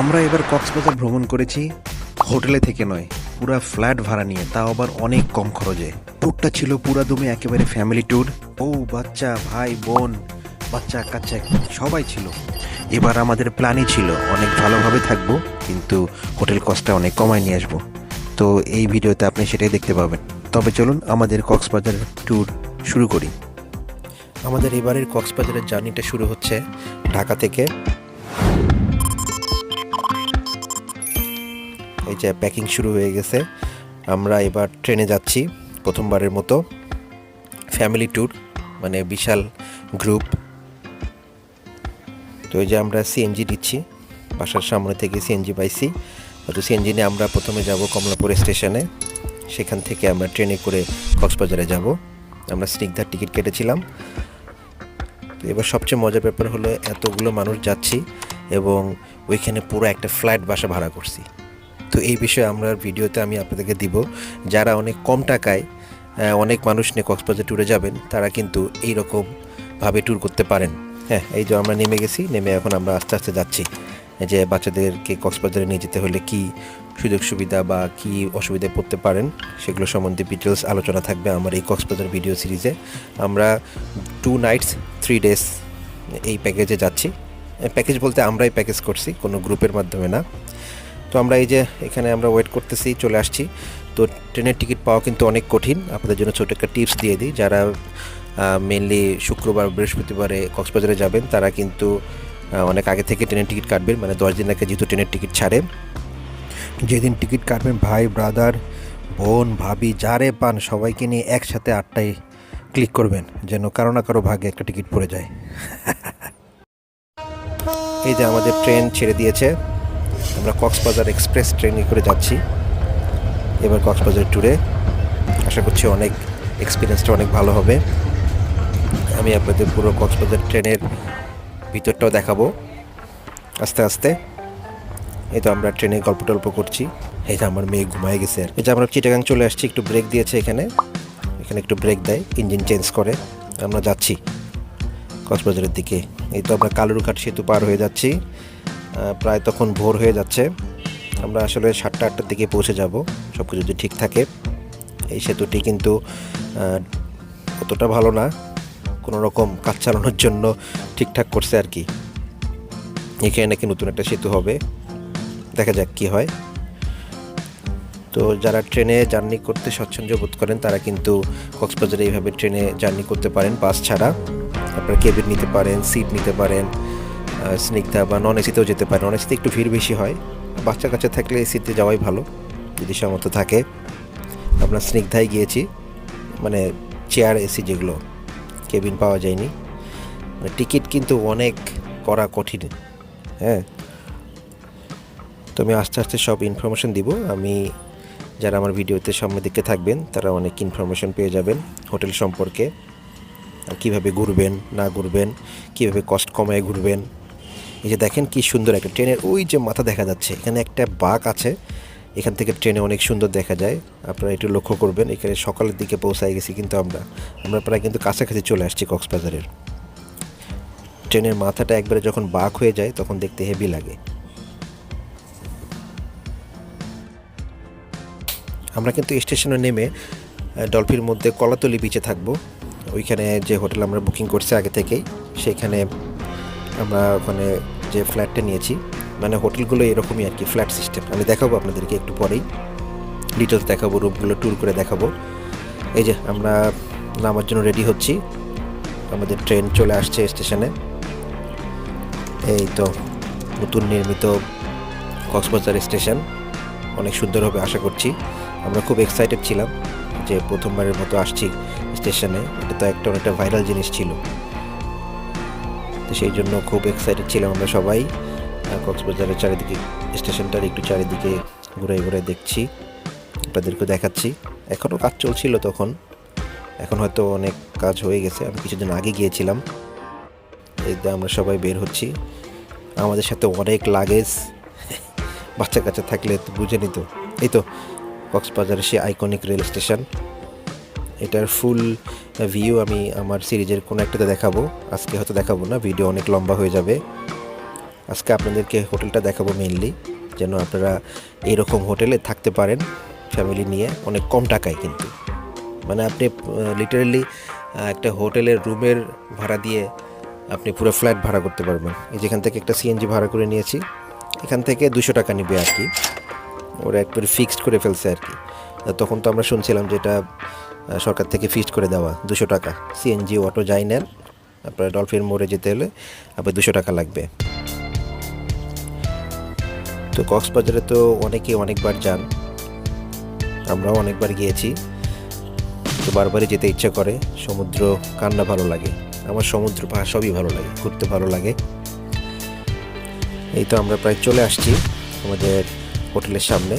আমরা এবার কক্সবাজার ভ্রমণ করেছি হোটেলে থেকে নয়, পুরা ফ্ল্যাট ভাড়া নিয়ে, তাও আবার অনেক কম খরচে। ট্যুরটা ছিল পুরা দমে একেবারে ফ্যামিলি ট্যুর ও বাচ্চা, ভাই, বোন, বাচ্চা, কাচ্চা, সবাই ছিল। এবার আমাদের প্ল্যানই ছিল, অনেক ভালোভাবে থাকব, কিন্তু হোটেল কস্টটা অনেক কমায় নিয়ে আসব। তো এই ভিডিওতে আপনি সেটাই দেখতে পাবেন। তবে চলুন আমাদের কক্সবাজার ট্যুর শুরু করি। আমাদের এবারের কক্সবাজারের জার্নিটা শুরু হচ্ছে ঢাকা থেকে এই যে প্যাকিং শুরু হয়ে গেছে। আমরা এবার ট্রেনে যাচ্ছি প্রথমবারের মতো। ফ্যামিলি ট্যুর মানে বিশাল গ্রুপ তো এই যে আমরা সিএনজি দিচ্ছি, বাসার সামনে থেকে সিএনজি পাইছি। তো সিএনজি নিয়ে আমরা প্রথমে যাব কমলাপুর স্টেশনে সেখান থেকে আমরা ট্রেনে করে কক্সবাজারে যাব। আমরা স্নিগ্ধার টিকিট কেটেছিলাম। তো এবার সবচেয়ে মজার ব্যাপার হলো, এতগুলো মানুষ যাচ্ছি এবং ওইখানে পুরো একটা ফ্ল্যাট বাসা ভাড়া করছি। তো এই বিষয়ে আমরা ভিডিওতে আমি আপনাদেরকে দিব। যারা অনেক কম টাকায় অনেক মানুষ নিয়ে কক্সবাজার ট্যুরে যাবেন, তারা কিন্তু এইরকমভাবে ট্যুর করতে পারেন। হ্যাঁ এই যে আমরা নেমে গেছি, নেমে এখন আমরা আস্তে আস্তে যাচ্ছি। এই যে বাচ্চাদেরকে কক্সবাজারে নিয়ে যেতে হলে কি সুযোগ সুবিধা বা কি অসুবিধায় পড়তে পারেন, সেগুলো সম্বন্ধে ডিটেলস আলোচনা থাকবে আমার এই কক্সবাজার ভিডিও সিরিজে আমরা টু নাইটস থ্রি ডেজ এই প্যাকেজে যাচ্ছি। প্যাকেজ বলতে আমরাই প্যাকেজ করছি, কোনো গ্রুপের মাধ্যমে না। তো আমরা এই যে এখানে আমরা ওয়েট করতেছি, চলে আসছি। তো ট্রেনের টিকিট পাওয়া কিন্তু অনেক কঠিন। আপনাদের জন্য ছোট একটা টিপস দিয়ে দিই। যারা মেনলি শুক্রবার, বৃহস্পতিবারে কক্সবাজারে যাবেন, তারা কিন্তু অনেক আগে থেকে ট্রেনের টিকিট কাটবেন। মানে দশ দিন আগে যেহেতু ট্রেনের টিকিট ছাড়ে যেদিন টিকিট কাটবেন, ভাই ব্রাদার বোন, ভাবি, যারে পান, সবাইকে নিয়ে একসাথে আটটায় ক্লিক করবেন। যেন কারও না কারও ভাগে একটা টিকিট পড়ে যায়। এই যে আমাদের ট্রেন ছেড়ে দিয়েছে। আমরা কক্সবাজার এক্সপ্রেস ট্রেনে করে যাচ্ছি। এবার কক্সবাজার ট্যুরে আশা করছি অনেক এক্সপিরিয়েন্সটা অনেক ভালো হবে। আমি আপনাদের পুরো কক্সবাজার ট্রেনের ভিতরটাও দেখাবো। আস্তে আস্তে। এই তো আমরা ট্রেনে গল্প টল্প করছি। এই যে আমার মেয়ে ঘুমায় গেছে আর যে আমরা চিটাগাং চলে আসছি, একটু ব্রেক দিয়েছে এখানে। এখানে একটু ব্রেক দেয় ইঞ্জিন চেঞ্জ করে। আমরা যাচ্ছি কক্সবাজারের দিকে। এই তো আমরা কালুরঘাট সেতু পার হয়ে যাচ্ছি। প্রায় তখন ভোর হয়ে যাচ্ছে। আমরা আসলে সাতটা, আটটার দিকে পৌঁছে যাব। সব কিছু যদি ঠিক থাকে, এই সেতুটি কিন্তু অতটা ভালো না। কোনো রকম কাজ চালানোর জন্য ঠিকঠাক করছে আর কি। এখানে নাকি নতুন একটা সেতু হবে। দেখা যাক কি হয়। তো যারা ট্রেনে জার্নি করতে স্বচ্ছন্দ্য বোধ করেন, তারা কিন্তু কক্সবাজারে এইভাবে ট্রেনে জার্নি করতে পারেন, বাস ছাড়া। আপনারা কেবিন নিতে পারেন, সিট নিতে পারেন। স্নিগ্ধা বা নন এসিতেও যেতে পারেন নন এসিতে একটু ভিড় বেশি হয়। বাচ্চা কাচ্চা থাকলে এসিতে যাওয়াই ভালো। যদি সামর্থ্য থাকে। আপনার স্নিগ্ধায় গিয়েছি। মানে চেয়ার এসি যেগুলো কেবিন পাওয়া যায়নি। টিকিট কিন্তু অনেক করা কঠিন। হ্যাঁ? তো আমি আস্তে আস্তে সব ইনফরমেশন দিব। আমি, যারা আমার ভিডিওতে সামনে দিকে থাকবেন, তারা অনেক ইনফরমেশন পেয়ে যাবেন হোটেল সম্পর্কে। কীভাবে ঘুরবেন, না ঘুরবেন, কীভাবে কষ্ট কমায় ঘুরবেন। এই যে দেখেন কি সুন্দর একটা ট্রেনের ওই যে মাথা দেখা যাচ্ছে, এখানে একটা বাঘ আছে, এখান থেকে ট্রেনে অনেক সুন্দর দেখা যায়, আপনারা একটু লক্ষ্য করবেন, এখানে সকালের দিকে পৌঁছায় গেছি কিন্তু আমরা আমরা প্রায় কিন্তু কাছাকাছি চলে আসছি কক্সবাজারের। ট্রেনের মাথাটা একবারে যখন বাঘ হয়ে যায়, তখন দেখতে হেভি লাগে। আমরা কিন্তু স্টেশনে নেমে ডলফির মধ্যে কলাতলি বিচে থাকব। ওইখানে যে হোটেল আমরা বুকিং করছি আগে থেকেই, সেখানে আমরা ওখানে যে ফ্ল্যাটটা নিয়েছি মানে হোটেলগুলো এরকমই আর কি ফ্ল্যাট সিস্টেম আমি দেখাবো আপনাদেরকে একটু পরেই। ডিটেলস দেখাবো রুমগুলো ট্যুর করে দেখাবো। এই যে, আমরা নামার জন্য রেডি হচ্ছি। আমাদের ট্রেন চলে আসছে স্টেশনে এই তো, নতুন নির্মিত কক্সবাজার স্টেশন অনেক সুন্দর হবে, আশা করছি। আমরা খুব এক্সাইটেড ছিলাম যে প্রথমবারের মতো আসছি স্টেশনে এটা তো একটা অনেকটা ভাইরাল জিনিস ছিল। সেই জন্য খুব এক্সাইটেড ছিলাম আমরা সবাই। কক্সবাজারের চারিদিকে স্টেশনটার একটু চারিদিকে ঘুরে ঘুরে দেখছি আপনাদেরকে দেখাচ্ছি। এখনও কাজ চলছিল তখন। এখন হয়তো অনেক কাজ হয়ে গেছে, আমি কিছুদিন আগে গিয়েছিলাম। যে আমরা সবাই বের হচ্ছি। আমাদের সাথে অনেক লাগেজ। বাচ্চা কাচ্চা থাকলে বুঝে নিত। এই তো, কক্সবাজারের সে আইকনিক রেল স্টেশন এটার ফুল ভিউ আমি আমার সিরিজের কোনো একটাতে দেখাবো। আজকে হয়তো দেখাবো না ভিডিও অনেক লম্বা হয়ে যাবে। আজকে আপনাদেরকে হোটেলটা দেখাবো মেনলি যেন আপনারা এইরকম হোটেলে থাকতে পারেন ফ্যামিলি নিয়ে অনেক কম টাকায় কিন্তু। মানে আপনি লিটারেলি একটা হোটেলের রুমের ভাড়া দিয়ে আপনি পুরো ফ্ল্যাট ভাড়া করতে পারবেন। এই যেখান থেকে একটা সিএনজি ভাড়া করে নিয়েছি এখান থেকে দুশো টাকা নিবে আর কি। ওরা একবারে ফিক্সড করে ফেলছে আর কি। তখন তো আমরা শুনছিলাম যেটা আহ, সরকার থেকে ফিক্সড করে দেওয়া দুশো টাকা। সিএনজি অটো যাই নেন আপনার ডলফিন মোড়ে যেতে হলে আপনার দুশো টাকা লাগবে। তো কক্সবাজারে তো অনেকে অনেকবার যান। আমরাও অনেকবার গিয়েছি। তো বারবারই যেতে ইচ্ছা করে। সমুদ্র কান্না ভালো লাগে। আমার সমুদ্র পাহাড় সবই ভালো লাগে, ঘুরতে ভালো লাগে। এই তো আমরা প্রায় চলে আসছি আমাদের হোটেলের সামনে।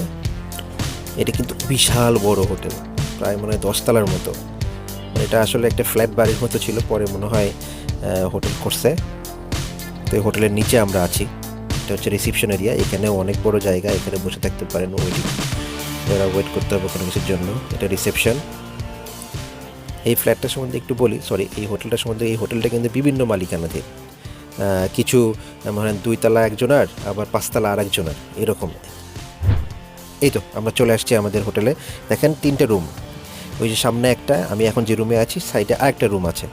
এটা কিন্তু বিশাল বড় হোটেল। প্রায় মনে হয় দশতলার মতো। এটা আসলে একটা ফ্ল্যাট বাড়ির মতো ছিল, পরে মনে হয় হোটেল করছে। তো এই হোটেলের নিচে আমরা আছি। এটা হচ্ছে রিসিপশন এরিয়া এখানেও অনেক বড় জায়গা, এখানে বসে থাকতে পারেন ওয়েটিং যারা ওয়েট করতে হবে কোনো কিছুর জন্য। এটা রিসেপশন এই ফ্ল্যাটটার সম্বন্ধে একটু বলি সরি এই হোটেলটার সম্বন্ধে, এই হোটেলটা কিন্তু বিভিন্ন মালিকানাধীন। কিছু মানে দুই তলা একজনার, আবার পাঁচতলা আর একজনার এরকম। এই তো, আমরা চলে আসছি আমাদের হোটেলে দেখেন তিনটে রুম ওই যে সামনে একটা, আমি এখন যে রুমে আছি সাইডে আরেকটা রুম আছে।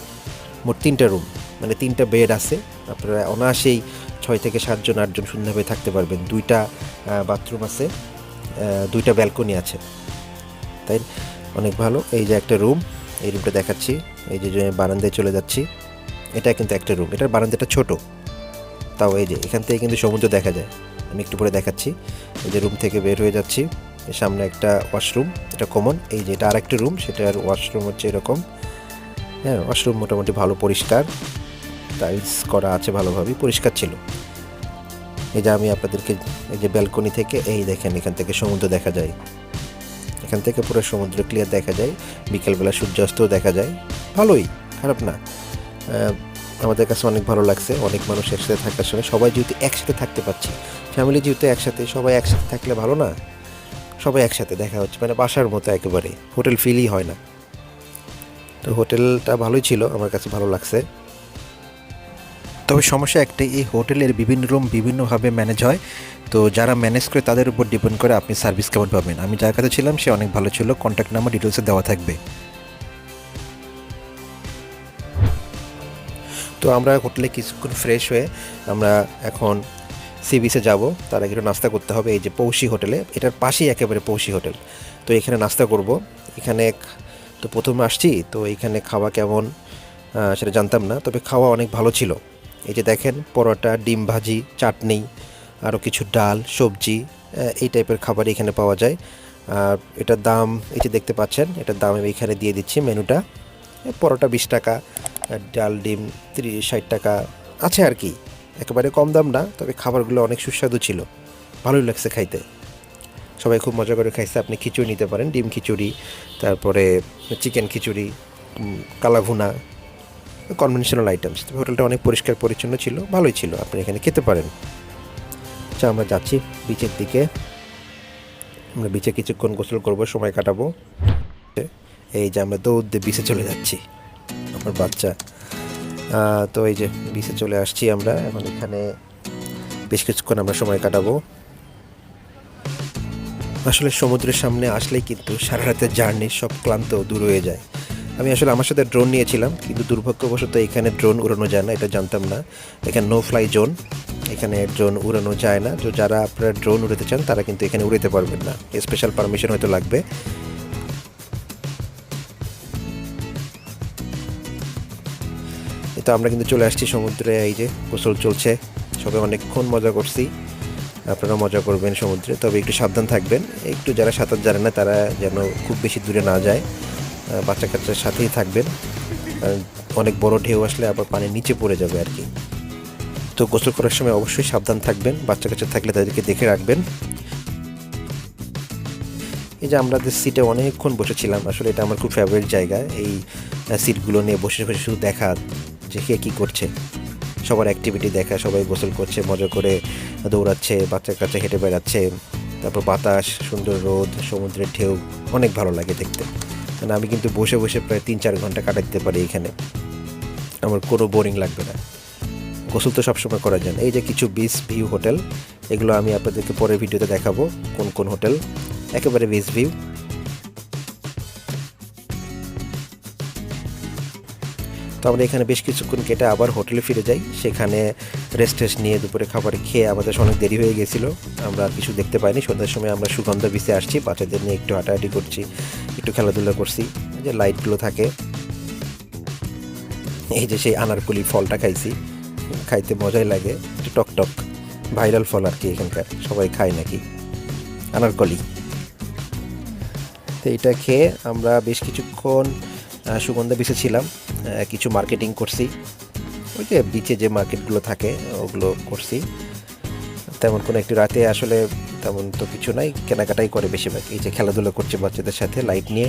মোট তিনটা রুম মানে তিনটা বেড আছে। আপনারা অনায়াসেই ছয় থেকে সাতজন, আটজন সুন্দরভাবে থাকতে পারবেন। দুইটা বাথরুম আছে দুইটা ব্যালকনি আছে। তাই অনেক ভালো। এই যে একটা রুম এই রুমটা দেখাচ্ছি। এই যে বারান্দায় চলে যাচ্ছি, এটা কিন্তু একটা রুম এটার বারান্দাটা ছোট। তাও এই যে, এখান থেকে কিন্তু সমুদ্র দেখা যায়। আমি একটু পরে দেখাচ্ছি। এই যে রুম থেকে বের হয়ে যাচ্ছি। সামনে একটা ওয়াশরুম এটা কমন এই যে এটা আরেকটা রুম সেটার ওয়াশরুম হচ্ছে এরকম। হ্যাঁ ওয়াশরুম মোটামুটি ভালো পরিষ্কার টাইলস করা আছে ভালোভাবেই, পরিষ্কার ছিল। এই যে আমি আপনাদেরকে, এই যে ব্যালকনি থেকে, এই দেখেন এখান থেকে সমুদ্র দেখা যায়। এখান থেকে পুরো সমুদ্র ক্লিয়ার দেখা যায়, বিকেলবেলা সূর্যাস্তও দেখা যায়। ভালোই, খারাপ না। আমাদের কাছে অনেক ভালো লাগছে, অনেক মানুষ একসাথে থাকার সময়, সবাই যেহেতু একসাথে থাকতে পারছে ফ্যামিলি যেহেতু একসাথে, সবাই একসাথে থাকলে ভালো না? সবাই একসাথে দেখা হচ্ছে মানে বাসার মতো একেবারে। হোটেল ফিলই হয় না। তো হোটেলটা ভালোই ছিল, আমার কাছে ভালো লাগছে। তবে সমস্যা একটাই, এই হোটেলের বিভিন্ন রুম বিভিন্নভাবে ম্যানেজ হয়। তো যারা ম্যানেজ করে তাদের উপর ডিপেন্ড করে আপনি সার্ভিস কেমন পাবেন। আমি যার কাছে ছিলাম, সে অনেক ভালো ছিল কন্ট্যাক্ট নাম্বার ডিটেলসে দেওয়া থাকবে। তো আমরা হোটেলে কিছুক্ষণ ফ্রেশ হয়ে আমরা এখন সি বিচে যাব, তার আগে একটু নাস্তা করতে হবে, এই যে পৌষি হোটেলে, এটার পাশেই একেবারে পৌষি হোটেল। তো এখানে নাস্তা করব। এখানে তো প্রথমে আসছি, তো এইখানে খাওয়া কেমন সেটা জানতাম না, তবে খাওয়া অনেক ভালো ছিল। এই যে দেখেন, পরোটা, ডিম ভাজি, চাটনি, আরও কিছু ডাল, সবজি এই টাইপের খাবার এখানে পাওয়া যায়। আর এটার দাম, এই যে দেখতে পাচ্ছেন, এটার দাম আমি এখানে দিয়ে দিচ্ছি মেনুটা। পরোটা বিশ টাকা ডাল, ডিম তিরিশ, ষাট টাকা, আছে আর কি। একেবারে কম দাম না, তবে খাবারগুলো অনেক সুস্বাদু ছিল। ভালোই লাগছে খাইতে। সবাই খুব মজা করে খাইছে। আপনি খিচুড়ি নিতে পারেন, ডিম খিচুড়ি, তারপরে চিকেন খিচুড়ি কালাভুনা কনভেনশনাল আইটেমস হোটেলটা অনেক পরিষ্কার পরিচ্ছন্ন ছিল, ভালোই ছিল। আপনি এখানে খেতে পারেন। আচ্ছা আমরা যাচ্ছি বিচের দিকে। আমরা বিচে কিছুক্ষণ গোসল করব, সময় কাটাবো। এই যে আমরা দৌড় দিয়ে বিচে চলে যাচ্ছি। আমার বাচ্চা। তো এই যে বিচে চলে আসছি আমরা। এখন এখানে বেশ কিছুক্ষণ আমরা সময় কাটাবো। আসলে সমুদ্রের সামনে আসলেই কিন্তু সারা রাতের জার্নির সব ক্লান্ত দূর হয়ে যায়। আমি আসলে আমার সাথে ড্রোন নিয়েছিলাম, কিন্তু দুর্ভাগ্যবশত এখানে ড্রোন উড়ানো যায় না, এটা জানতাম না। এখানে নো ফ্লাই জোন এখানে ড্রোন উড়ানো যায় না। তো যারা আপনারা ড্রোন উড়াতে চান, তারা কিন্তু এখানে উড়াতে পারবেন না। স্পেশাল পারমিশন হয়তো লাগবে। তো আমরা কিন্তু চলে আসছি সমুদ্রে, এই যে গোসল চলছে। সবাই অনেকক্ষণ মজা করছি। আপনারা মজা করবেন সমুদ্রে। তবে একটু সাবধান থাকবেন। একটু যারা সাঁতার জানে না, তারা যেন খুব বেশি দূরে না যায়। বাচ্চা কাচ্চার সাথেই থাকবেন। অনেক বড় ঢেউ আসলে আবার পানির নিচে পড়ে যাবে আর কি। তো গোসল করার সময় অবশ্যই সাবধান থাকবেন। বাচ্চা কাচ্চা থাকলে তাদেরকে দেখে রাখবেন। এই যে আমাদের সিটে অনেকক্ষণ বসেছিলাম, আসলে এটা আমার খুব ফেভারিট জায়গা। এই সিটগুলো নিয়ে বসে বসে শুধু দেখা। যে কে কী করছে। সবার অ্যাক্টিভিটি দেখা, সবাই গোসল করছে, মজা করে দৌড়াচ্ছে, বাচ্চা কাচ্চা হেঁটে বেড়াচ্ছে, তারপর বাতাস, সুন্দর রোদ, সমুদ্রের ঢেউ, অনেক ভালো লাগে দেখতে। মানে আমি কিন্তু বসে বসে প্রায় তিন চার ঘণ্টা কাটাতে পারি এখানে। আমার কোনো বোরিং লাগবে না। গোসল তো সবসময় করা যায় এই যে কিছু বিচ ভিউ হোটেল এগুলো আমি আপনাদেরকে পরের ভিডিওতে দেখাবো, কোন কোন হোটেল একেবারে বিচ ভিউ তো আমরা এখানে বেশ কিছুক্ষণ কেটে আবার হোটেলে ফিরে যাই। সেখানে রেস্ট টেস্ট নিয়ে দুপুরে খাবার খেয়ে আমাদের অনেক দেরি হয়ে গেছিল। আমরা কিছু দেখতে পাইনি। সন্ধ্যার সময় আমরা সুগন্ধ বিচে আসছি। বাচ্চাদের নিয়ে একটু হাঁটাহাঁটি করছি, একটু খেলাধুলা করছি। যে লাইটগুলো থাকে। এই যে সেই আনারকুলি ফলটা খাইছি। খাইতে মজাই লাগে। একটু টক টক। ভাইরাল ফল আর কি এখানকার। সবাই খায় নাকি? আনারকলি। তো এটা খেয়ে আমরা বেশ কিছুক্ষণ সুগন্ধা বিচে ছিলাম। কিছু মার্কেটিং করছি। ওই যে বিচে যে মার্কেটগুলো থাকে, ওগুলো করছি। তেমন কোনো একটি রাতে আসলে তেমন তো কিছু নাই, কেনাকাটাই করে বেশিরভাগ। এই যে খেলাধুলা করছে বাচ্চাদের সাথে লাইট নিয়ে।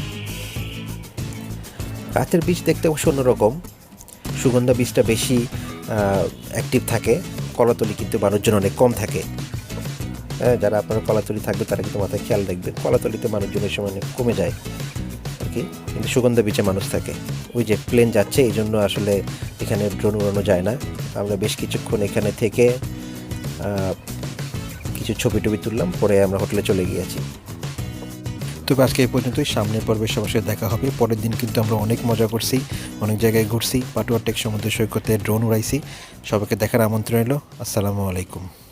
রাতের বীজ দেখতে অবশ্য অন্যরকম। সুগন্ধা বীজটা বেশি অ্যাক্টিভ থাকে। কলাতলি কিন্তু মানুষজন অনেক কম থাকে। হ্যাঁ যারা আপনার কলাতলি থাকবে তারা কিন্তু মাথায় খেয়াল রাখবেন। কলাতলিতে মানুষজনের সময় অনেক কমে যায়। আর কি কিন্তু সুগন্ধা বিচে মানুষ থাকে। ওই যে প্লেন যাচ্ছে, এই জন্য আসলে এখানে ড্রোন উড়ানো যায় না। আমরা বেশ কিছুক্ষণ এখানে থেকে কিছু ছবি টবি তুললাম, পরে আমরা হোটেলে চলে গিয়েছি। তবে আজকে এই পর্যন্তই। সামনের পর্বের সবার দেখা হবে। পরের দিন কিন্তু আমরা অনেক মজা করছি, অনেক জায়গায় ঘুরছি। পাটুয়া টেক সমুদ্র সৈকতে ড্রোন উড়াইছি। সবাইকে দেখার আমন্ত্রণ এলো। আসসালামু আলাইকুম।